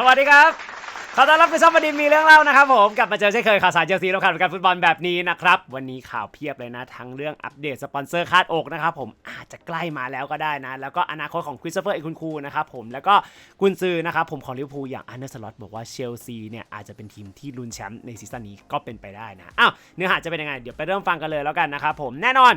สวัสดีครับขอต้อนรับไปช่องประดินมีเรื่องเล่านะครับผมกลับมาเจอเช่นเคยข่าวสารเชลซีแล้วข่าวการฟุตบอลแบบนี้นะครับวันนี้ข่าวเพียบเลยนะ ทั้งเรื่องอัปเดตสปอนเซอร์คาดอกนะครับผมอาจจะใกล้มาแล้วก็ได้นะ แล้วก็อนาคตของคริสโตเฟอร์เอคุนคูนะครับผมแล้วก็กุนซือนะครับผมของลิเวอร์พูลอย่างอันเดอร์สล็อตบอกว่าเชลซีเนี่ยอาจจะเป็นทีมที่ลุ้นแชมป์ในซีซั่นนี้ก็เป็นไปได้นะอ้าวเนื้อหาจะเป็นยังไงเดี๋ยวไปเริ่มฟังกันเลยแล้วกันนะครับผมแน่นอน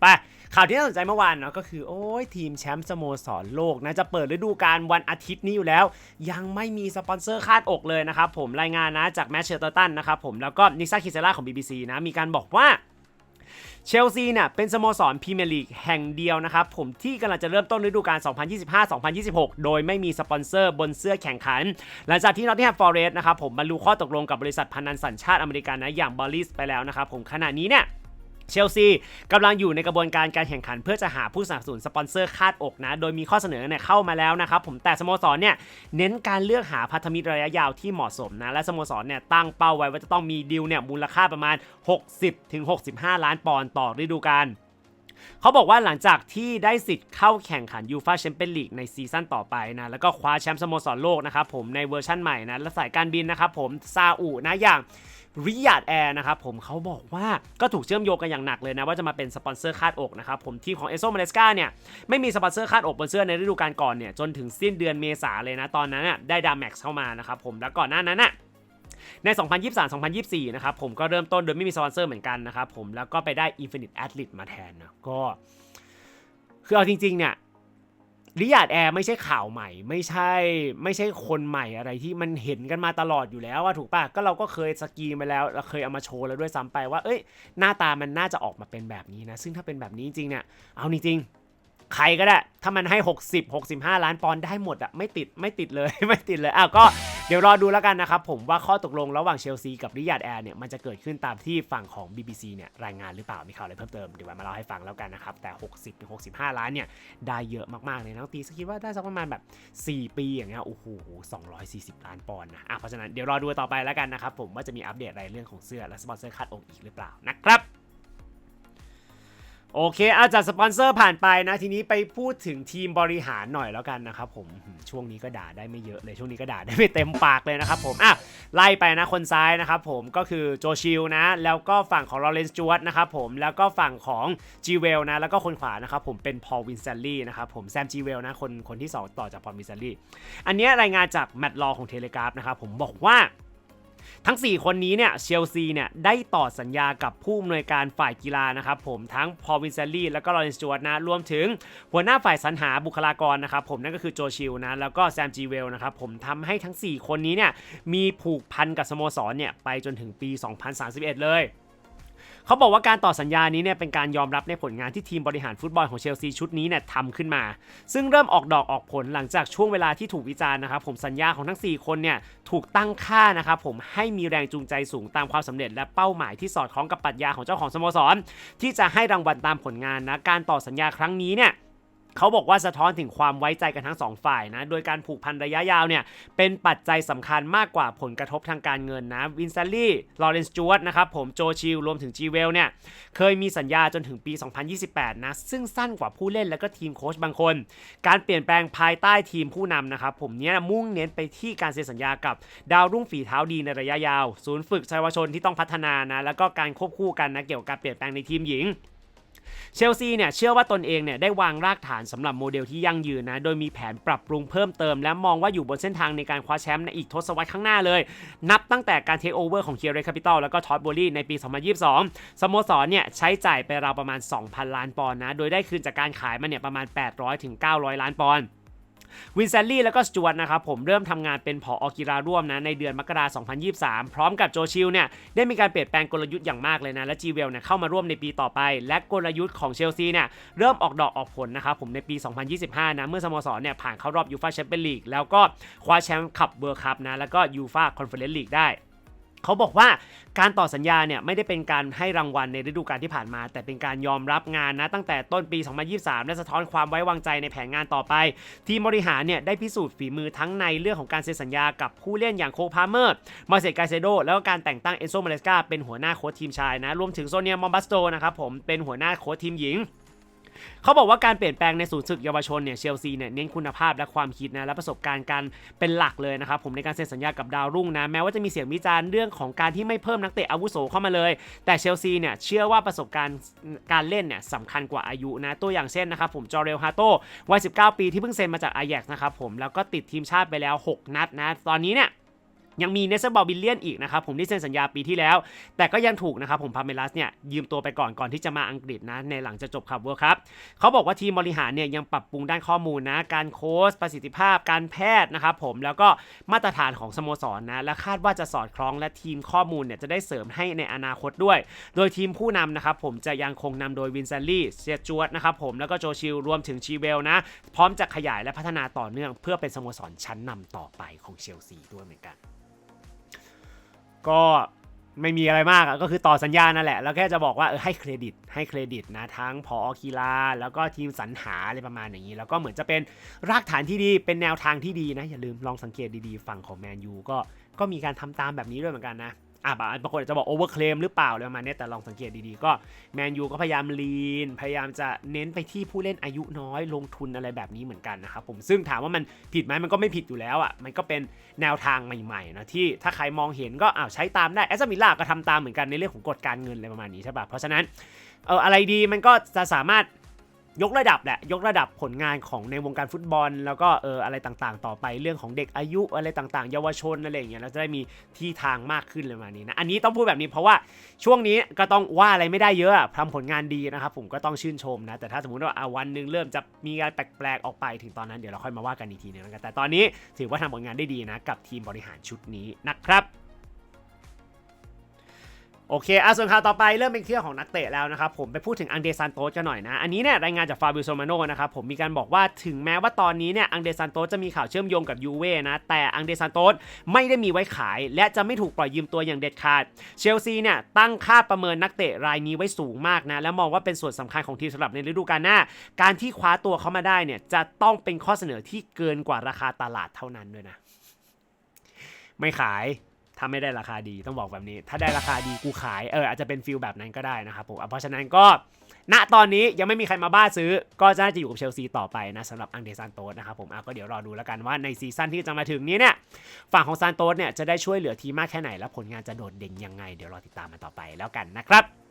ไป ข่าวที่น่าสนใจเมื่อวานเนาะก็คือโอ้ยทีมแชมป์สโมสรโลกนะจะเปิดฤดูกาลวันอาทิตย์นี้อยู่แล้ว ยังไม่มีสปอนเซอร์คาดอกเลยนะครับผมรายงานนะจากแมชเชอร์ตันนะครับผมแล้วก็นิกซ่าคิเซล่าของ BBC นะมีการบอกว่าเชลซีเนี่ยเป็นสโมสรพรีเมียร์ลีกแห่งเดียวนะครับผมที่กำลังจะเริ่มต้นฤดูกาล 2025-2026 โดยไม่มีสปอนเซอร์บนเสื้อแข่งขัน หลังจากที่นอตติงแฮมฟอร์เรสต์นะครับผมบรรลุข้อตกลงกับบริษัทพันันสัญชาติอเมริกันนะอย่างบอลลิสไปแล้วนะครับผมขณะนี้เนี่ย เชลซีกำลังอยู่ในกระบวนการการแข่งขัน เพื่อจะหาผู้สนับสนุนสปอนเซอร์คาดอกนะ โดยมีข้อเสนอเนี่ยเข้ามาแล้วนะครับผมแต่สโมสรเนี่ยเน้นการเลือกหาพันธมิตรระยะยาวที่เหมาะสมนะและสโมสรเนี่ยตั้งเป้าไว้ว่าจะต้องมีดีลเนี่ยมูลค่าประมาณ 60-65 ล้านปอนด์ต่อฤดูกาลเขาบอกว่าหลังจากที่ได้สิทธิ์เข้าแข่งขันยูฟาแชมเปี้ยนลีกในซีซั่นต่อไปนะ แล้วก็คว้าแชมป์สโมสรโลกนะครับผมในเวอร์ชั่นใหม่นะ และสายการบินนะครับผมซาอุนะอย่าง ริยาดแอร์นะครับผมเขาบอกว่าก็ถูกเชื่อมโยงกันอย่างหนักเลยนะว่าจะมาเป็นสปอนเซอร์คาดอกนะครับผมทีมของเอโซมาเลสกาเนี่ยไม่มีสปอนเซอร์คาดอกบนเสื้อในฤดูกาลก่อนเนี่ยจนถึงสิ้นเดือนเมษาเลยนะตอนนั้นน่ะได้ดาแม็กซ์เข้ามานะครับผมแล้วก่อนหน้านั้นน่ะใน 2023-2024 นะครับผมก็เริ่มต้นโดยไม่มีสปอนเซอร์เหมือนกันนะครับผมแล้วก็ไปได้ Infinite Athlete มาแทนนะก็คือเอาจริงๆเนี่ย ริยาดแอร์ไม่ใช่ข่าวใหม่ ไม่ใช่ไม่ใช่คนใหม่อะไรที่มันเห็นกันมาตลอดอยู่แล้วว่าถูกปะก็เราก็เคยสกีไปแล้วเราเคยเอามาโชว์แล้วด้วยซ้ำไปว่า เอ้ย หน้าตามันน่าจะออกมาเป็นแบบนี้นะ ซึ่งถ้าเป็นแบบนี้จริงเนี่ยเอาจริงใครก็ได้ ถ้ามันให้ 60 65 ล้านปอนด์ได้หมดอะไม่ติดไม่ติดเลยไม่ติดเลยอ้าวก็ ดี๋ยวรอดูแล้วกันนะครับผมว่าข้อตกลงระหว่างเชลซีกับริยาดแอร์เนี่ยมันจะเกิดขึ้นตามที่ฝั่งของ BBC เนี่ยรายงานหรือเปล่ามีข่าวอะไรเพิ่มเติมเดี๋ยวมาเล่าให้ฟังแล้วกันนะครับแต่ 60ถึง65 ล้านเนี่ยได้เยอะมากๆเลยนะตีสคิดว่าได้สักประมาณแบบ 4 ปีอย่างเงี้ยโอ้โห240 ล้านปอนด์นะอะเพราะฉะนั้นเดี๋ยวรอดูต่อไปแล้วกันนะครับผมว่าจะมีอัปเดตอะไรเรื่องของเสื้อและสปอนเซอร์คัดอกอีกหรือเปล่านะครับ โอเคอาจากสปอนเซอร์ผ่านไปนะทีนี้ไปพูดถึงทีมบริหารหน่อยแล้วกันนะครับผมช่วงนี้ก็ด่าได้ไม่เยอะเลยช่วงนี้ก็ด่าได้ไม่เต็มปากเลยนะครับผมอะไล่ไปนะคนซ้ายนะครับผมก็คือโจชิลนะแล้วก็ฝั่งของลอเรนซ์จวตนะครับผมแล้วก็ฝั่งของจีเวลนะแล้วก็คนขวานะครับผมเป็นพอลวินเซลลี่นะครับผมแซมจีเวลนะคนคนที่สองต่อจากพอลวินเซลลี่อันนี้รายงานจากแมตต์ลอของเทเลกราฟนะครับผมบอกว่า ทั้ง 4 คนนี้เนี่ยเชลซีเนี่ยได้ต่อสัญญากับผู้อำนวยการฝ่ายกีฬานะครับผมทั้งพอลวินเซลลี่แล้วก็ลอเรนซ์จวดนะรวมถึงหัวหน้าฝ่ายสรรหาบุคลากรนะครับผมนั่นก็คือโจชิลนะแล้วก็แซมจีเวลนะครับผมทำให้ทั้ง 4 คนนี้เนี่ยมีผูกพันกับสโมสรเนี่ยไปจนถึงปี 2031 เลย เขาบอกว่าการต่อสัญญานี้เนี่ยเป็นการยอมรับในผลงานที่ทีมบริหารฟุตบอลของเชลซีชุดนี้เนี่ยทำขึ้นมา ซึ่งเริ่มออกดอกออกผลหลังจากช่วงเวลาที่ถูกวิจารณ์นะครับผมสัญญาของทั้ง 4 คนเนี่ยถูกตั้งค่านะครับผมให้มีแรงจูงใจสูงตามความสำเร็จ และเป้าหมายที่สอดคล้องกับปรัชญาของเจ้าของสโมสร ที่จะให้รางวัลตามผลงานนะการต่อสัญญาครั้งนี้เนี่ย เขาบอกว่าสะท้อนถึงความไว้ใจกันทั้งสองฝ่ายนะ โดยการผูกพันระยะยาวเนี่ยเป็นปัจจัยสำคัญมากกว่าผลกระทบทางการเงินนะ วินซัลลี่ ลอเรนซ์จวตนะครับผม โจชิลรวมถึงจีเวลเนี่ยเคยมีสัญญาจนถึงปี 2028 นะ ซึ่งสั้นกว่าผู้เล่นและก็ทีมโค้ชบางคน การเปลี่ยนแปลงภายใต้ทีมผู้นำนะครับผมเนี่ยมุ่งเน้นไปที่การเซ็นสัญญากับดาวรุ่งฝีเท้าดีในระยะยาว ศูนย์ฝึกชาวชนที่ต้องพัฒนานะแล้วก็การควบคู่กันนะเกี่ยวกับการเปลี่ยนแปลงในทีมหญิง เชลซีเนี่ยเชื่อว่าตนเองเนี่ยได้วางรากฐานสำหรับโมเดลที่ยั่งยืนนะ โดยมีแผนปรับปรุงเพิ่มเติม และมองว่าอยู่บนเส้นทางในการคว้าแชมป์ในอีกทศวรรษข้างหน้าเลย นับตั้งแต่การเทคโอเวอร์ของเคียร์เรคาปิตอลแล้วก็ท็อตโบลี่ในปี 2022 สโมสรเนี่ยใช้จ่ายไปราวประมาณ 2,000 ล้านปอนด์นะ โดยได้คืนจากการขายมาเนี่ยประมาณ 800-900 ล้านปอนด์ วินเซลลี่แล้วก็สจวตนะครับผมเริ่มทำงานเป็นผออกีฬาร่วมนะในเดือนมกราคม 2023 พร้อมกับโจชิลเนี่ยได้มีการเปลี่ยนแปลงกลยุทธ์อย่างมากเลยนะ และจีเวลเนี่ยเข้ามาร่วมในปีต่อไป และกลยุทธ์ของเชลซีเนี่ยเริ่มออกดอกออกผลนะครับผมในปี 2025 นะเมื่อสโมสรเนี่ยผ่านเข้ารอบยูฟาแชมเปี้ยนลีกแล้วก็คว้าแชมป์คัพเวิร์คัพนะแล้วก็ยูฟาคอนเฟอเรนซ์ลีกได้ เขาบอกว่าการต่อสัญญาเนี่ยไม่ได้เป็นการให้รางวัลในฤดูกาลที่ผ่านมา แต่เป็นการยอมรับงานนะตั้งแต่ต้นปี 2023 และสะท้อนความไว้วางใจในแผนงานต่อไป ทีมบริหารเนี่ยได้พิสูจน์ฝีมือทั้งในเรื่องของการเซ็นสัญญากับผู้เล่นอย่างโคพาเมอร์มาเซกาเซโดแล้วก็การแต่งตั้งเอนโซมาเลสกาเป็นหัวหน้าโค้ชทีมชายนะรวมถึงโซเนียมอมบัสโตนะครับผมเป็นหัวหน้าโค้ชทีมหญิง เขาบอกว่าการเปลี่ยนแปลงในศูนย์ศึกเยาวชนเนี่ยเชลซีเนี่ยเน้นคุณภาพและความคิดนะและประสบการณ์การเป็นหลักเลยนะครับผมในการเซ็นสัญญากับดาวรุ่งนะแม้ว่าจะมีเสียงวิจารณ์เรื่องของการที่ไม่เพิ่มนักเตะอาวุโสเข้ามาเลย แต่เชลซีเนี่ยเชื่อว่าประสบการณ์การเล่นเนี่ยสำคัญกว่าอายุนะตัวอย่างเช่นนะครับผมจอเรลฮาโตวัย 19 ปีที่เพิ่งเซ็นมาจากอาแยกนะครับผมแล้วก็ติดทีมชาติไปแล้ว 6 นัดนะตอนนี้เนี่ย ยังมีเนสเซอร์บอลบิลเลียนอีกนะครับผมที่เซ็นสัญญาปีที่แล้ว แต่ก็ยังถูกนะครับผมพาเมลัสเนี่ยยืมตัวไปก่อนก่อนที่จะมาอังกฤษนะในหลังจะจบขับเวิร์ครับเขาบอกว่าทีมบริหารเนี่ยยังปรับปรุงด้านข้อมูลนะการโค้ชประสิทธิภาพการแพทย์นะครับผมแล้วก็มาตรฐานของสโมสรนะและคาดว่าจะสอดคล้องและทีมข้อมูลเนี่ยจะได้เสริมให้ในอนาคตด้วย โดยทีมผู้นำนะครับผมจะยังคงนำโดยวินเซนลี่เซียจวดนะครับผมแล้วก็โจชิลรวมถึงชีเวลนะพร้อมจะขยายและพัฒนาต่อเนื่อง เพื่อเป็นสโมสรชั้นนำต่อไปของเชลซีด้วยเหมือนกัน ก็ไม่มีอะไรมากก็คือต่อสัญญานั่นแหละ แล้วแค่จะบอกว่าเออให้เครดิต ให้เครดิตนะทั้งพอกีฬาแล้วก็ทีมสรรหาอะไรประมาณอย่างนี้ แล้วก็เหมือนจะเป็นรากฐานที่ดีเป็นแนวทางที่ดีนะ อย่าลืมลองสังเกตดีๆ ฝั่งของแมนยูก็ก็มีการทำตามแบบนี้ด้วยเหมือนกันนะ อะบางคนอาจจะบอกโอเวอร์เคลมหรือเปล่าอะไรประมาณนี้แต่ลองสังเกตดีๆ ก็แมนยูก็พยายามลีน พยายามจะเน้นไปที่ผู้เล่นอายุน้อยลงทุนอะไรแบบนี้เหมือนกันนะครับผมซึ่งถามว่ามันผิดไหมมันก็ไม่ผิดอยู่แล้วอะมันก็เป็นแนวทางใหม่ๆนะที่ถ้าใครมองเห็นก็อ้าวใช้ตามได้แอสมิลล่าก็ทำตามเหมือนกันในเรื่องของกฎการเงินอะไรประมาณนี้ใช่ป่ะเพราะฉะนั้นเอออะไรดีมันก็จะสามารถ ยกระดับแหละยกระดับผลงานของในวงการฟุตบอล แล้วก็เอออะไรต่างๆ ต่อไปเรื่องของเด็กอายุอะไรต่างๆ เยาวชนอะไรอย่างเงี้ยเราจะได้มีที่ทางมากขึ้นเลยประมาณนี้นะอันนี้ต้องพูดแบบนี้เพราะว่าช่วงนี้ก็ต้องว่าอะไรไม่ได้เยอะทำผลงานดีนะครับผมก็ต้องชื่นชมนะแต่ถ้าสมมติว่าอะวันหนึ่งเริ่มจะมีการแปลกๆออกไปถึงตอนนั้นเดี๋ยวเราค่อยมาว่ากันอีกทีนึงแล้วกันแต่ตอนนี้ถือว่าทำผลงานได้ดีนะกับทีมบริหารชุดนี้นะครับ โอเคอะส่วนข่าวต่อไปเริ่มเป็นเรื่องของนักเตะแล้วนะครับ ผมไปพูดถึงอังเดซันโตสกันหน่อยนะ อันนี้เนี่ยรายงานจากฟาบิโซมาโนนะครับ ผมมีการบอกว่าถึงแม้ว่าตอนนี้เนี่ยอังเดซันโตสจะมีข่าวเชื่อมโยงกับยูเว่นะ แต่อังเดซันโตสไม่ได้มีไว้ขาย และจะไม่ถูกปล่อยยืมตัวอย่างเด็ดขาด เชลซีเนี่ยตั้งค่าประเมินนักเตะรายนี้ไว้สูงมากนะ และมองว่าเป็นส่วนสำคัญของทีมสำหรับในฤดูกาลหน้า การที่คว้าตัวเขามาได้เนี่ยจะต้องเป็นข้อเสนอที่เกินกว่าราคาตลาดเท่านั้นด้วยนะ ไม่ขาย ถ้าไม่ได้ราคาดีต้องบอกแบบนี้ ถ้าได้ราคาดีกูขายเอออาจจะเป็นฟิลแบบนั้นก็ได้นะครับผมเพราะฉะนั้นก็ณตอนนี้ยังไม่มีใครมาบ้าซื้อ ก็จะน่าจะอยู่กับเชลซีต่อไปนะสำหรับอังเดซันโตสนะครับผมก็เดี๋ยวรอดูแล้วกันว่าในซีซั่นที่จะมาถึงนี้เนี่ยฝั่งของซานโตสเนี่ยจะได้ช่วยเหลือทีมมากแค่ไหนและผลงานจะโดดเด่นยังไง เดี๋ยวรอติดตามมันต่อไปแล้วกันนะครับ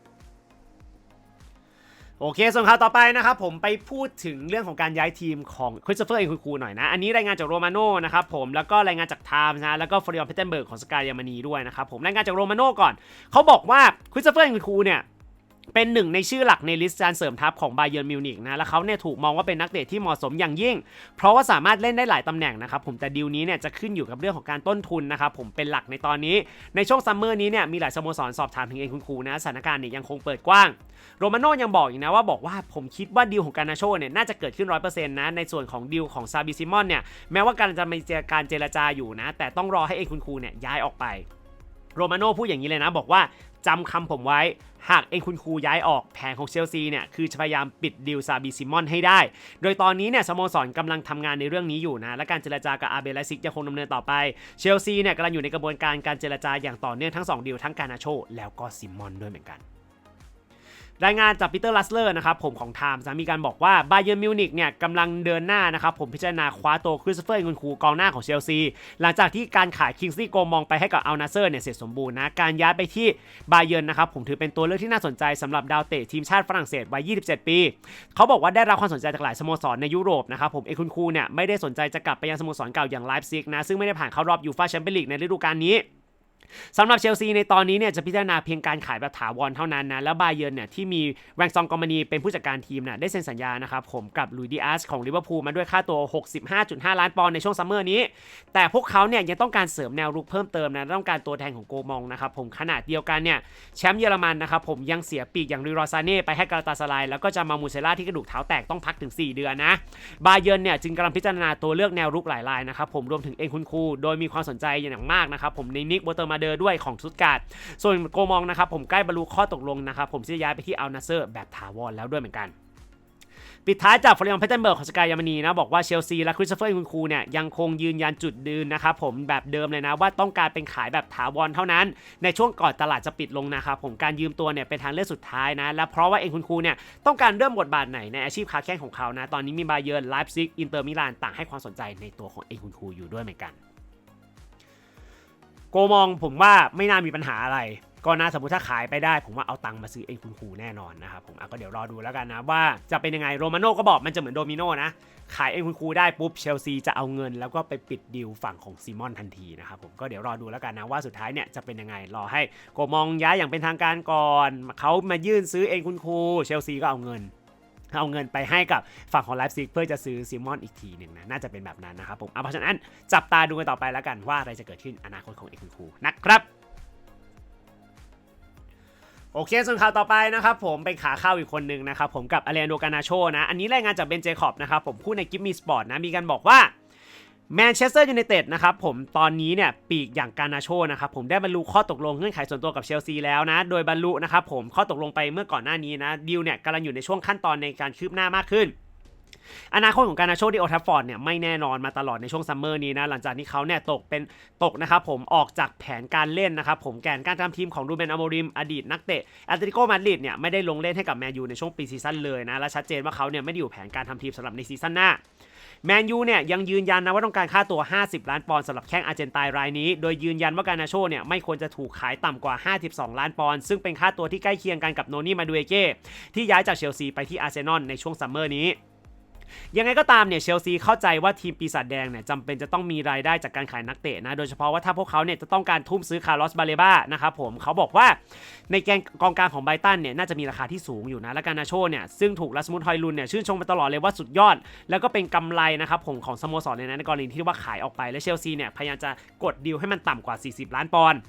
โอเค ส่วนข่าวต่อไปนะครับผมไปพูดถึงเรื่องของการย้ายทีมของคริสโตเฟอร์เอ็นคูหน่อยนะ อันนี้รายงานจากโรมาโน่นะครับผมแล้วก็รายงานจากไทม์นะแล้วก็ฟริออนเพเทนเบิร์กของสกายยามานีด้วยนะครับผมรายงานจากโรมาโน่ก่อนเขาบอกว่าคริสโตเฟอร์เอ็นคูเนี่ย เป็นหนึ่งในชื่อหลักในลิสต์การเสริมทัพของบาเยิร์นมิวนิกนะ แล้วเขาเนี่ยถูกมองว่าเป็นนักเตะที่เหมาะสมอย่างยิ่ง เพราะว่าสามารถเล่นได้หลายตำแหน่งนะครับผมแต่ดีลนี้เนี่ยจะขึ้นอยู่กับเรื่องของการต้นทุนนะครับผมเป็นหลักในตอนนี้ ในช่วงซัมเมอร์นี้เนี่ยมีหลายสโมสรสอบถามถึงเองคุณครูนะสถานการณ์เนี่ยยังคงเปิดกว้าง โรมาโน่ยังบอกอีกนะว่าบอกว่าผมคิดว่าดีลของการนาโชเนี่ยน่าจะเกิดขึ้น100%นะในส่วนของดีลของซาบิซิมอนเนี่ยแม้ว่าการจะมีการเจรจาอยู่นะ แต่ต้องรอให้เองคุณครูเนี่ยย้ายออกไปโรมาโน่พูดอย่างนี้เลยนะ บอกว่า จำคำผมไว้ หากเองคุณครูย้ายออกแผนของเชลซีเนี่ย คือจะพยายามปิดดิวซาบิซิมอนให้ได้ โดยตอนนี้เนี่ยสโมสรกำลังทำงานในเรื่องนี้อยู่นะ และการเจรจากับอาเบลซิกยังคงดำเนินต่อไปเชลซีเนี่ยกำลังอยู่ในกระบวนการการเจรจาอย่างต่อเนื่องทั้ง2ดีลทั้งการนาโช แล้วก็ซิมอนด้วยเหมือนกัน รายงานจากปีเตอร์ลัสเลอร์นะครับผมของไทม์มีการบอกว่าบาเยิร์มิวนิกเนี่ยกำลังเดินหน้านะครับผมพิจารณาคว้าตัวคริสเฟอร์เอ็นคูกองหน้าของเชลซี หลังจากที่การขายคิงซี่โกมองไปให้กับอัลนาเซอร์เนี่ยเสร็จสมบูรณ์นะการย้ายไปที่บาเยิร์นะครับผมถือเป็นตัวเลือกที่น่าสนใจสำหรับดาวเตะทีมชาติฝรั่งเศสวัย 27 ปี เขาบอกว่าได้รับความสนใจจากหลายสโมสรในยุโรปนะครับผมเอ็นคูเนี่ยไม่ได้สนใจจะกลับไปยังสโมสรเก่าอย่างไลฟ์ซิกนะซึ่งไม่ได้ผ่านเข้ารอบยูฟ่าแชมเปี้ยนลีกในฤดูกาลนี้ สำหรับเชลซีในตอนนี้เนี่ยจะพิจารณาเพียงการขายแบบถาวรเท่านั้นนะแล้วบาเยิร์นเนี่ยที่มีแวงซองกอมานีเป็นผู้จัดการทีมนี่ยได้เซ็นสัญญานะครับผมกับลุยดิอาสของลิเวอร์พูลมาด้วยค่าตัว 65.5 ล้านปอนด์ในช่วงซัมเมอร์นี้ แต่พวกเขาเนี่ยยังต้องการเสริมแนวรุกเพิ่มเติมนะต้องการตัวแทนของโกมองนะครับผมขนาดเดียวกันเนี่ยแชมป์เยอรมันนะครับผมยังเสียปีกอย่างริรอซาเน่ไปให้กาลาตาสลายแล้วก็จะมามูเซล่าที่กระดูกเท้าแตกต้องพักถึง 4 เดือนนะบาเยิร์นเนี่ยจึงกำลังพิจารณาตัวเลือกแนวรุกหลายรายนะครับผมรวมถึงเอ็นคุณคูโดยมีความสนใจอย่างมากนะครับผมในนิกโบเตอร์มาเดอร์ด้วยของทุตการ์ดส่วนโกมองนะครับผมใกล้บรรลุข้อตกลงนะครับผมที่จะย้ายไปที่อัลนาเซอร์แบบถาวรแล้วด้วยเหมือนกันปิดท้ายจากฟลอริออนเพเทนเบิร์กของสกายยามานีนะบอกว่าเชลซีและคริสโตเฟอร์คุณครูเนี่ยยังคงยืนยันจุดยืนนะครับผมแบบเดิมเลยนะว่าต้องการเป็นขายแบบถาวรเท่านั้น ในช่วงก่อนตลาดจะปิดลงนะครับผมการยืมตัวเนี่ยเป็นทางเลือกสุดท้ายนะ และเพราะว่าเองคุณครูเนี่ยต้องการเริ่มบทบาทไหนในอาชีพค้าแข่งของเขานะตอนนี้มีบาเยิร์นไลฟ์ซิกอินเตอร์มิลานต่างให้ความสนใจในตัวของเองคุณคูอยู่ด้วยเหมือนกัน โกมองผมว่าไม่น่ามีปัญหาอะไร ก็น่าสมมติถ้าขายไปได้ ผมว่าเอาตังค์มาซื้อเองคุณครูแน่นอนนะครับผมก็เดี๋ยวรอดูแล้วกันนะว่าจะเป็นยังไงโรมาโน่ก็บอกมันจะเหมือนโดมิโน่นะขายเองคุณครูได้ปุ๊บเชลซีจะเอาเงิน แล้วก็ไปปิดดีลฝั่งของซีมอนทันทีนะครับผมก็เดี๋ยวรอดูแล้วกันนะว่าสุดท้ายเนี่ยจะเป็นยังไงรอให้โกมองย้ายอย่างเป็นทางการก่อนเขามายื่นซื้อเองคุณครูเชลซีก็เอาเงิน เอาเงินไปให้กับฝั่งของไลฟ์ซิกเพื่อจะซื้อซิมอนอีกทีหนึ่งนะ น่าจะเป็นแบบนั้นนะครับผมเอาเพราะฉะนั้นจับตาดูกันต่อไปแล้วกันว่าอะไรจะเกิดขึ้นอนาคตของเอกคุณครูนะครับโอเค ส่วนข่าวต่อไปนะครับผมเป็นขาเข้าอีกคนหนึ่งนะครับผมกับอเลนโดกานาโชนะ อันนี้รายงานจากเบนเจคอบนะครับผมพูดในกิฟมีสปอร์ตนะ มีการบอกว่า แมนเชสเตอร์ยูไนเต็ดนะครับผมตอนนี้เนี่ยปีกอย่างกานาโชนะครับผมได้บรรลุข้อตกลงเงื่อนไขส่วนตัวกับเชลซีแล้วนะ โดยบรรลุนะครับผมข้อตกลงไปเมื่อก่อนหน้านี้นะดีลเนี่ยกำลังอยู่ในช่วงขั้นตอนในการคืบหน้ามากขึ้นอนาคตของการนาโชที่โอทัฟฟอร์ดเนี่ยไม่แน่นอนมาตลอดในช่วงซัมเมอร์นี้นะหลังจากที่เขาเนี่ยตกเป็นตกนะครับผมออกจากแผนการเล่นนะครับผมแกนการทำทีมของรูเบนอโมริมอดีตนักเตะแอตเลติโกมาดริดเนี่ยไม่ได้ลงเล่นให้กับแมนยูในช่วงปีซีซั่นเลยนะและชัดเจนว่าเขาเนี่ยไม่ได้อยู่แผนการทำทีมสำหรับในซีซั่นหน้า แมนยูเนี่ยยังยืนยันนะว่าต้องการค่าตัว 50 ล้านปอนด์สำหรับแข้งอาร์เจนตายรายนี้ โดยยืนยันว่าการนาโชเนี่ยไม่ควรจะถูกขายต่ำกว่า 52 ล้านปอนด์ซึ่งเป็นค่าตัวที่ใกล้เคียงกันกับโนนี่มาดูเอเก้ที่ย้ายจากเชลซีไปที่อาร์เซนอลในช่วงซัมเมอร์นี้ ยังไงก็ตามเนี่ยเชลซีเข้าใจว่าทีมปีศาจแดงเนี่ยจำเป็นจะต้องมีรายได้จากการขายนักเตะนะ โดยเฉพาะว่าถ้าพวกเขาเนี่ยจะต้องการทุ่มซื้อคาร์ลอสบาเลบ้านะครับผมเขาบอกว่าในแกนกองกลางของไบรตันเนี่ยน่าจะมีราคาที่สูงอยู่นะ และการนาโชเนี่ยซึ่งถูกลัสมุนฮอยลุนเนี่ยชื่นชมมาตลอดเลยว่าสุดยอด แล้วก็เป็นกำไรนะครับผมของสโมสรเลยนะในกรณีที่ว่าขายออกไปและเชลซีเนี่ยพยายามจะกดดีลให้มันต่ำกว่า 40 ล้านปอนด์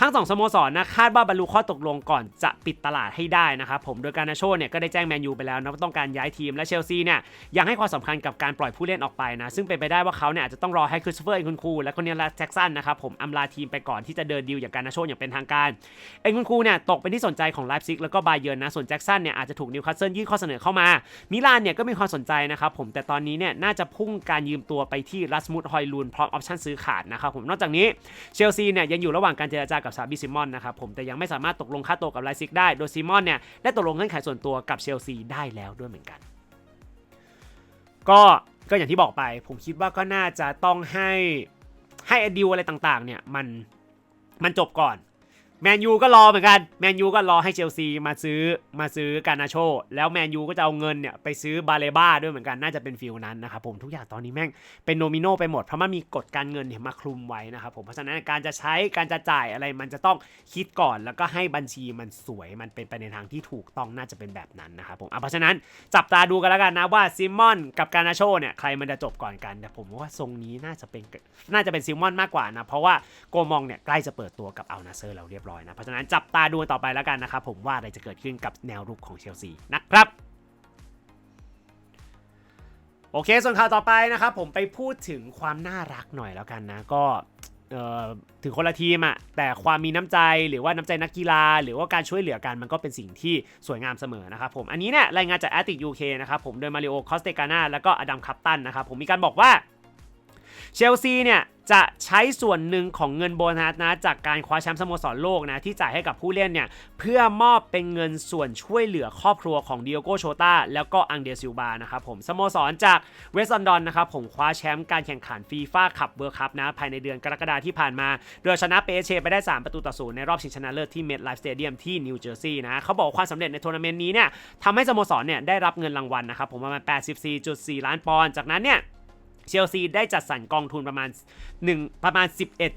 ทั้งสองสโมสรนะคาดว่าบรรลุข้อตกลงก่อนจะปิดตลาดให้ได้นะครับผมโดยการนาโชเนี่ยก็ได้แจ้งแมนยูไปแล้วนะว่าต้องการย้ายทีมและเชลซีเนี่ยยังให้ความสำคัญกับการปล่อยผู้เล่นออกไปนะซึ่งเป็นไปได้ว่าเขาเนี่ยอาจจะต้องรอให้คริสเฟอร์เอ็นคุณคูและคนนี้ละแจ็คสันนะครับผมอำลาทีมไปก่อนที่จะเดินดีลอย่างการนาโชอย่างเป็นทางการเอ็นคุณคูเนี่ยตกเป็นที่สนใจของไลฟ์ซิกแล้วก็บาเยิร์นนะส่วนแจ็คสันเนี่ยอาจจะถูกนิวคาสเซิลยื่นข้อเสนอเข้ามามิลานเนี่ยก็มีความสนใจนะครับผมแต่ตอนนี้เนี่ยน่าจะพุ่งการยืมตัวไปที่รัสมุดฮอยลูนพร้อมออปชั่นซื้อขาดนะครับผมนอกจากนี้เชลซีเนี่ยยังอยู่ระหว่างการเจรจากับซาบิซิมอนนะครับผมแต่ยังไม่สามารถตกลงค่าตัวกับไลซิกได้ โดยซิมอนเนี่ยได้ตกลงเงื่อนไขส่วนตัวกับเชลซีได้แล้วด้วยเหมือนกัน ก็ก็อย่างที่บอกไป ผมคิดว่าก็น่าจะต้องให้ให้อดีลอะไรต่างๆเนี่ยมันมันจบก่อน แมนยูก็รอเหมือนกัน แมนยูก็รอให้เชลซีมาซื้อมาซื้อการนาโช แล้วแมนยูก็จะเอาเงินเนี่ยไปซื้อบาเลบ้าด้วยเหมือนกัน น่าจะเป็นฟิลนั้นนะครับผมทุกอย่างตอนนี้แม่งเป็นโนมิโนไปหมด เพราะมันมีกฎการเงินเนี่ยมาคลุมไว้นะครับผม เพราะฉะนั้นการจะใช้การจะจ่ายอะไรมันจะต้องคิดก่อน แล้วก็ให้บัญชีมันสวยมันเป็นไปในทางที่ถูกต้องน่าจะเป็นแบบนั้นนะครับผมอะเพราะฉะนั้นจับตาดูกันแล้วกันนะว่าซิมอนกับการนาโชเนี่ยใครมันจะจบก่อนกันแต่ผมว่าทรงนี้น่าจะเป็นน่าจะเป็นซิมอนมากกว่านะเพราะว่าโกมองเนี่ยใกล้จะเปิดตัวกับอัลนาเซอร์แล้วเรียบร้อยนะ เพราะฉะนั้นจับตาดูต่อไปแล้วกันนะครับผมว่าอะไรจะเกิดขึ้นกับแนวรุกของเชลซีนะครับโอเค ส่วนข่าวต่อไปนะครับผมไปพูดถึงความน่ารักหน่อยแล้วกันนะ ก็ถึงคนละทีมอะแต่ความมีน้ำใจหรือว่าน้ำใจนักกีฬา หรือว่าการช่วยเหลือกันมันก็เป็นสิ่งที่สวยงามเสมอนะครับผม อันนี้เนี่ยรายงานจากแอตติกยูเคนะครับผมโดยมาริโอคอสเตกาน่าแล้วก็อดัมคัปตันนะครับผมมีการบอกว่า เชลซีเนี่ยจะใช้ส่วนหนึ่งของเงินโบนัสนะจากการคว้าแชมป์สโมสรโลกนะที่จ่ายให้กับผู้เล่นเนี่ยเพื่อมอบเป็นเงินส่วนช่วยเหลือครอบครัวของดิโอโกโชตาแล้วก็อังเดซิลบานะครับผมสโมสรจากเวสต์ลอนดอนนะครับผมคว้าแชมป์การแข่งขันฟีฟ่าคัพเวิร์คัพนะภายในเดือนกรกฎาที่ผ่านมา โดยชนะเปเชไปได้ 3 ประตูต่อศูนย์ในรอบชิงชนะเลิศที่เมดไลฟ์สเตเดียมที่นิวเจอร์ซีย์นะเขาบอกความสำเร็จในทัวร์นาเมนต์นี้เนี่ยทำให้สโมสรเนี่ยได้รับเงินรางวัลนะครับผมประมาณ 84.4 ล้านปอนด์จากนั้นเนี่ย เชลซีได้จัดสรรกองทุนประมาณ 1 ประมาณ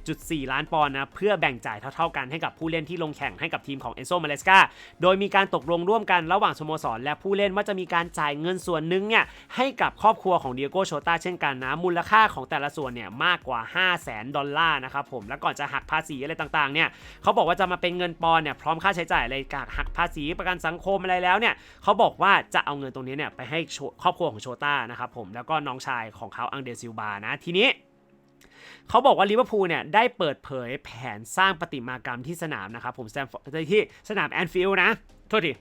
11.4 ล้านปอนด์นะเพื่อแบ่งจ่ายเท่าๆกันให้กับผู้เล่นที่ลงแข่งให้กับทีมของเอนโซมาเลสกาโดยมีการตกลงร่วมกันระหว่างสโมสร และผู้เล่นว่าจะมีการจ่ายเงินส่วนหนึ่งเนี่ยให้กับครอบครัวของเดียโกโชตาเช่นกันนะมูลค่าของแต่ละส่วนเนี่ยมากกว่า 5 0 0แสนดอลลาร์นะครับผมแล้วก่อนจะหักภาษีอะไรต่างๆเนี่ยเขาบอกว่าจะมาเป็นเงินปอนด์เนี่ยพร้อมค่าใช้จ่ายอะไรกับหักภาษีประกันสังคมอะไรแล้วเนี่ยเขาบอกว่าจะเอาเงินตรงนี้เนี่ยไปให้ครอบครัวของโชต้านะครับผมแล้วก็น้องชายของเขาอังเดซิลบานะทีนี้เขาบอกว่าลิเวอร์พูลเนี่ยได้เปิดเผยแผนสร้างประติมากรรมที่สนามนะครับผมแซมที่สนามแอนฟิลด์นะ โทษที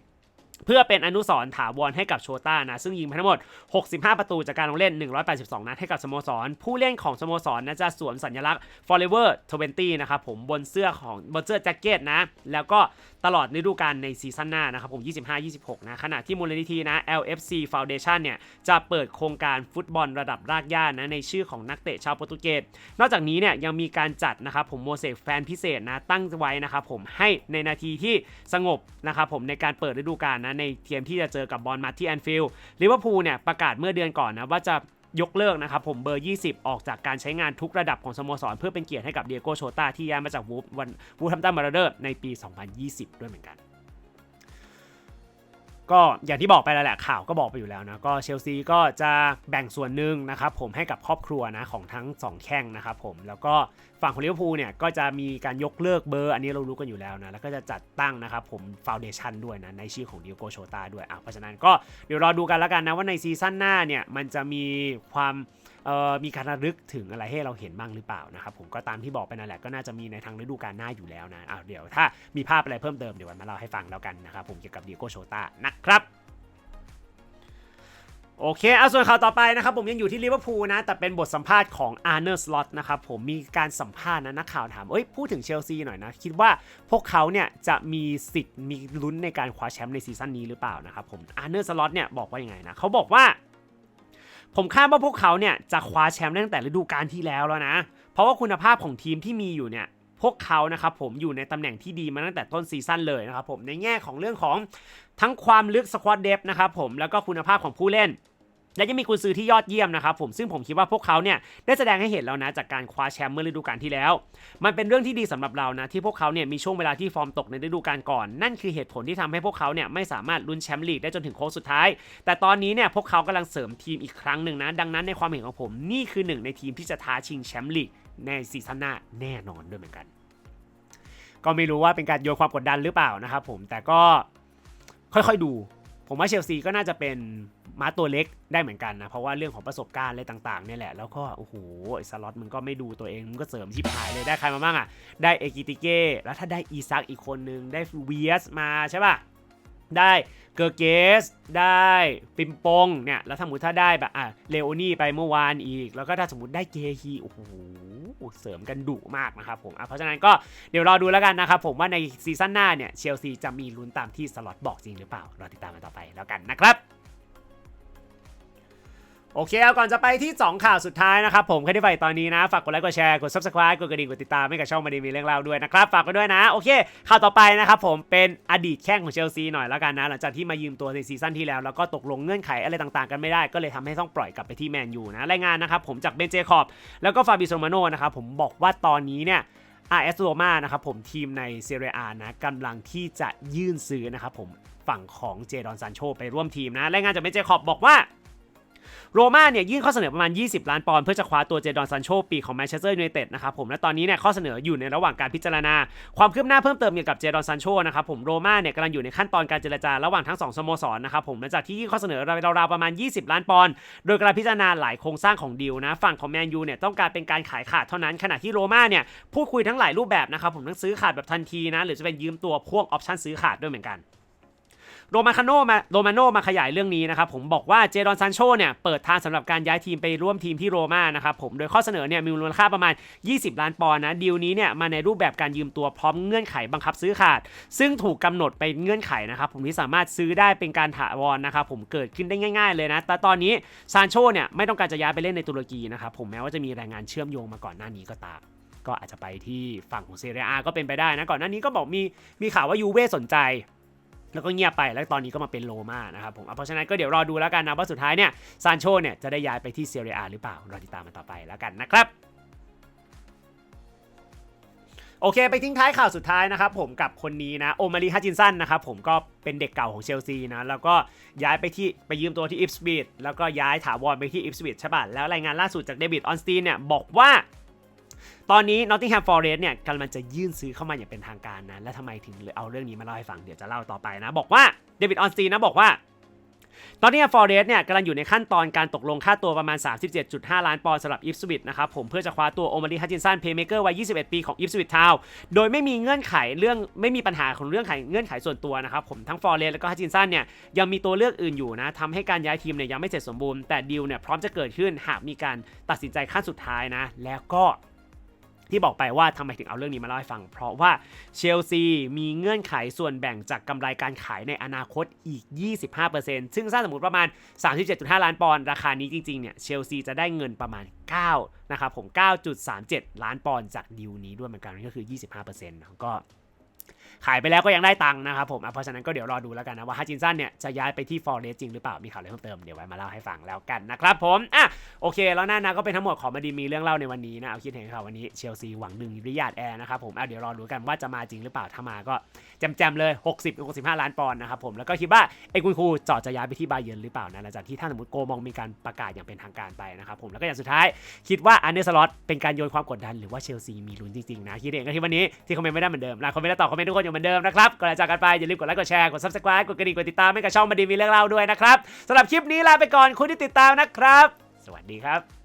เพื่อเป็นอนุสร์ถาวรให้กับโชต้านะ ซึ่งยิงไปทั้งหมด 65 ประตูจากการลงเล่น 182 นัดให้กับสโมสร ผู้เล่นของสโมสรนะจะสวมสัญลักษณ์ Forever 20 นะครับผมบนเสื้อของบนเสื้อแจ็คเก็ตนะ แล้วก็ตลอดฤดูกาลในซีซั่นหน้านะครับผม 25-26 นะ ขณะที่มูลนิธินะ LFC Foundation เนี่ย จะเปิดโครงการฟุตบอลระดับรากหญ้านะ ในชื่อของนักเตะชาวโปรตุเกส นอกจากนี้เนี่ยยังมีการจัดนะครับผมโมเสกแฟนพิเศษนะตั้งไว้นะครับผมให้ในนาทีที่สงบนะครับผมในการเปิดฤดูกาลนะในเทียมที่จะเจอกับบอลมาที่แอนฟิลด์ลิเวอร์พูลเนี่ยประกาศเมื่อเดือนก่อนนะว่าจะยกเลิกนะครับผมเบอร์ 20 ออกจากการใช้งานทุกระดับของสโมสร เพื่อเป็นเกียรติให้กับเดียโกโชตาที่ย้ายมาจากวูฟวันวูฟทัมตันมาร์เดอร์ในปี 2020 ด้วยเหมือนกัน ก็อย่างที่บอกไปแล้วแหละข่าวก็บอกไปอยู่แล้วนะ ก็เชลซีก็จะแบ่งส่วนหนึ่งนะครับผมให้กับครอบครัวนะของทั้ง 2 แข้งนะครับผมแล้วก็ ฝั่งของลิเวอร์พูลเนี่ยก็จะมีการยกเลิกเบอร์ อันนี้เรารู้กันอยู่แล้วนะ แล้วก็จะจัดตั้งนะครับผมฟาวเดชันด้วยนะในชื่อของดิโกโชตาด้วยอะเพราะฉะนั้นก็เดี๋ยวรอดูกันแล้วกันนะว่าในซีซั่นหน้าเนี่ยมันจะมีความมีการระลึกถึงอะไรให้เราเห็นบ้างหรือเปล่านะครับผมก็ตามที่บอกไปนั่นแหละก็น่าจะมีในทางฤดูกาลหน้าอยู่แล้วนะอ้าวเดี๋ยวถ้ามีภาพอะไรเพิ่มเติมเดี๋ยววันมาเล่าให้ฟังแล้วกันนะครับผมเกี่ยวกับดิโกโชตานะครับ โอเคเอาส่วนข่าวต่อไปนะครับผมยังอยู่ที่ลิเวอร์พูลนะ แต่เป็นบทสัมภาษณ์ของอาร์เนอร์สล็อตนะครับผมมีการสัมภาษณ์นะนักข่าวถามเอ้ยพูดถึงเชลซีหน่อยนะ คิดว่าพวกเขาเนี่ยจะมีสิทธิ์มีลุ้นในการคว้าแชมป์ในซีซั่นนี้หรือเปล่านะครับผมอาร์เนอร์สล็อตเนี่ยบอกว่ายังไงนะเขาบอกว่า ผมคาดว่าพวกเขาเนี่ยจะคว้าแชมป์ตั้งแต่ฤดูกาลที่แล้วแล้วนะ เพราะว่าคุณภาพของทีมที่มีอยู่เนี่ยพวกเขานะครับผมอยู่ในตำแหน่งที่ดีมาตั้งแต่ต้นซีซั่นเลยนะครับผมในแง่ของเรื่องของทั้งความลึกสควอตเดฟนะครับผมแล้วก็คุณภาพของผู้เล่น และยังมีกุญซือที่ยอดเยี่ยมนะครับผมซึ่งผมคิดว่าพวกเขาเนี่ยได้แสดงให้เห็นแล้วนะจากการคว้าแชมป์เมื่อฤดูกาลที่แล้ว มันเป็นเรื่องที่ดีสำหรับเรานะที่พวกเขาเนี่ยมีช่วงเวลาที่ฟอร์มตกในฤดูกาลก่อน นั่นคือเหตุผลที่ทำให้พวกเขาเนี่ยไม่สามารถลุ้นแชมป์ลีกได้จนถึงโค้งสุดท้าย แต่ตอนนี้เนี่ยพวกเขากำลังเสริมทีมอีกครั้งหนึ่งนะดังนั้นในความเห็นของผมนี่คือหนึ่งในทีมที่จะท้าชิงแชมป์ลีกในซีซั่นหน้าแน่นอนด้วยเหมือนกัน ก็ไม่รู้ว่าเป็นการโยนความกดดันหรือเปล่านะครับผมแต่ก็ค่อยๆดู ผมว่าเชลซีก็น่าจะเป็น ม้าตัวเล็กได้เหมือนกันนะ เพราะว่าเรื่องของประสบการณ์อะไรต่างๆเนี่ยแหละ แล้วก็โอ้โหไอ้สล็อตมึงก็ไม่ดูตัวเองมึงก็เสริมชิบหายเลยได้ใครมาบ้างอะ ได้เอกิติเก้ แล้วถ้าได้อีซักอีกคนนึง ได้เวียสมาใช่ป่ะ ได้เกอร์เกส ได้ปิมปงเนี่ย แล้วถ้าสมมติถ้าได้แบบอะเลโอนี่ไปเมื่อวานอีก แล้วก็ถ้าสมมติได้เกฮีโอ้โหเสริมกันดุมากนะครับผมเพราะฉะนั้นก็เดี๋ยวรอดูแล้วกันนะครับผมว่าในซีซั่นหน้าเนี่ยเชลซีจะมีลุ้นตามที่สล็อตบอกจริงหรือเปล่ารอติดตามกันต่อไปแล้วกันนะครับ โอเคเอาก่อนจะไปที่ 2 ข่าวสุดท้ายนะครับผมใครที่ไปตอนนี้นะ ฝากกดไลค์กดแชร์กด subscribe กดกระดิ่งกดติดตามให้กับช่องมาดีมีเรื่องเล่าด้วยนะครับ ฝากกันด้วยนะ โอเค ข่าวต่อไปนะครับผมเป็นอดีตแข้งของเชลซีหน่อยแล้วกันนะ หลังจากที่มายืมตัวในซีซั่นที่แล้ว แล้วก็ตกลงเงื่อนไขอะไรต่างๆ กันไม่ได้ก็เลยทำให้ต้องปล่อยกลับไปที่แมนยูนะรายงานนะครับผมจากเบนเจคอบแล้วก็ฟาบิโซมาโนนะครับผมบอกว่าตอนนี้เนี่ยอาร์เอสโรมานะครับผมทีมในเซเรียอานะกำลังที่จะยื่นซื้อนะครับผมฝั่งของเจดอนซานโชไปร่วมทีมนะรายงานจากเบนเจคอบบอกว่า โรม่าเนี่ยยื่นข้อเสนอประมาณ 20 ล้านปอนด์เพื่อจะคว้าตัวเจดอนซันโชปีของแมนเชสเตอร์ยูไนเต็ดนะครับผมและตอนนี้เนี่ยข้อเสนออยู่ในระหว่างการพิจารณา ความคืบหน้าเพิ่มเติมเกี่ยวกับเจดอนซันโชนะครับผมโรม่าเนี่ยกำลังอยู่ในขั้นตอนการเจรจาระหว่างทั้งสองสโมสรนะครับผมหลังจากที่ยื่นข้อเสนอราวๆประมาณ 20 ล้านปอนด์โดยการพิจารณาหลายโครงสร้างของดีลนะฝั่งของแมนยูเนี่ยต้องการเป็นการขายขาดเท่านั้นขณะที่โรม่าเนี่ยพูดคุยทั้งหลายรูปแบบนะครับผมทั้งซื้อขาดแบบทันทีนะหรือจะเป็นยืมตัวพ่วงออปชั่นซื้อขาดด้วยเหมือนกัน โรมาคาโนมาโรมาโนมาขยายเรื่องนี้นะครับผมบอกว่าเจดอนซานโชเนี่ยเปิดทางสำหรับการย้ายทีมไปร่วมทีมที่โรมานะครับผมโดยข้อเสนอเนี่ยมีมูลค่าประมาณ 20 ล้านปอนด์นะดีลนี้เนี่ยมาในรูปแบบการยืมตัวพร้อมเงื่อนไขบังคับซื้อขาด ซึ่งถูกกำหนดไปเงื่อนไขนะครับผมที่สามารถซื้อได้เป็นการถาวรนะครับผมเกิดขึ้นได้ง่าย ๆเลยนะแต่ตอนนี้ซานโชเนี่ยไม่ต้องการจะย้ายไปเล่นในตุรกีนะครับผมแม้ว่าจะมีแรายงานเชื่อมโยงมาก่อนหน้านี้ก็ตามก็อาจจะไปที่ฝั่งของเซเรียอาก็เป็นไปได้นะก่อนหน้านี้ก็บอกมีมีข่าวว่ายูเว่สนใจ แล้วก็เงียบไปแล้วตอนนี้ก็มาเป็นโรม่านะครับผมอะเพราะฉะนั้นก็เดี๋ยวรอดูแล้วกันนะว่าสุดท้ายเนี่ยซานโชเนี่ยจะได้ย้ายไปที่เซเรียอาหรือเปล่ารอติดตามมันต่อไปแล้วกันนะครับโอเค ไปทิ้งท้ายข่าวสุดท้ายนะครับผมกับคนนี้นะโอมารีฮัจินสันนะครับผมก็เป็นเด็กเก่าของเชลซีนะแล้วก็ย้ายไปที่ไปยืมตัวที่อิฟสบีดแล้วก็ย้ายถาวรไปที่อิฟสบีดใช่ป่ะแล้วรายงานล่าสุดจากเดวิดออนสตีนเนี่ยบอกว่า ตอนนี้ Nottingham Forest เนี่ยกำลังจะยื่นซื้อเข้ามาอย่างเป็นทางการนะ และทำไมถึงเอาเรื่องนี้มาเล่าให้ฟัง เดี๋ยวจะเล่าต่อไปนะ บอกว่าเดวิดออนสตีนะบอกว่าตอนนี้ฟอร์เรสเนี่ยกำลังอยู่ในขั้นตอนการตกลงค่าตัวประมาณ 37.5 ล้านปอนด์สำหรับอิฟสวิตนะครับผมเพื่อจะคว้าตัวโอมารีฮัจินสันเพย์เมเกอร์วัย 21 ปีของอิฟสวิตทาวโดยไม่มีเงื่อนไขเรื่องไม่มีปัญหาของเรื่องไขเงื่อนไขส่วนตัวนะครับผมทั้งฟอร์เรสแล้วก็ฮัจินสันเนี่ยยังมีตัวเลือกอื่นอยู่นะทำให้การย้ายทีมเนี่ยยังไม่เสร็จสมบูรณ์แต่ดีลเนี่ยพร้อมจะเกิดขึ้นหากมีการตัดสินใจขั้นสุดท้ายนะแล้วก็ ที่บอกไปว่าทำไมถึงเอาเรื่องนี้มาเล่าให้ฟัง เพราะว่าเชลซีมีเงื่อนไขส่วนแบ่งจากกำไรการขายในอนาคตอีก 25%ซึ่งถ้าสมมติประมาณ 37.5 ล้านปอนด์ราคานี้จริงๆ เนี่ย เชลซีจะได้เงินประมาณ 9 นะครับผม 9.37 ล้านปอนด์จากดีลนี้ด้วยเหมือนกันก็คือ 25%นะก็ ขายไปแล้วก็ยังได้ตังค์นะครับผมเพราะฉะนั้นก็เดี๋ยวรอดูแล้วกันนะว่าฮัจินสันเนี่ยจะย้ายไปที่ฟอร์เรสจริงหรือเปล่ามีข่าวอะไรเพิ่มเติมเดี๋ยวไว้มาเล่าให้ฟังแล้วกันนะครับผมอะโอเค แล้วนั่นนะก็เป็นทั้งหมดของมาดีมีเรื่องเล่าในวันนี้นะเอาคิดเห็นข่าววันนี้เชลซีหวังดึงริยาดแอร์นะครับผมเอะเดี๋ยวรอดูกันว่าจะมาจริงหรือเปล่าถ้ามาก็แจมๆเลย 60-65 ล้านปอนด์นะครับผมแล้วก็คิดว่าไอ้คุณครูจอดจะย้ายไปที่บาเยิร์นหรือเปล่านะหลังจากที่ถ้าสมมติโกมองมีการประกาศอย่างเป็นทางการไปนะครับผมแล้วก็อย่างสุดท้ายคิดว่าอันเดอร์สล็อตเป็นการโยนความกดดันหรือว่าเชลซีมีลุ้นจริงๆนะคิดเองก็ที่วันนี้ที่คอมเมนต์ไม่ได้เหมือนเดิมลาคอมเมนต์และตอคอมเมนต์ทุกคนอยู่เหมือนเดิมนะครับก่อนจะจากกันไปอย่าลืมกดไลค์กดแชร์กด subscribe กดกระดิ่งกดติดตามให้กับช่องมาดีมีเรื่องเล่าด้วยนะครับสำหรับคลิปนี้ลาไปก่อนคุณที่ติดตามนะครับ สวัสดีครับ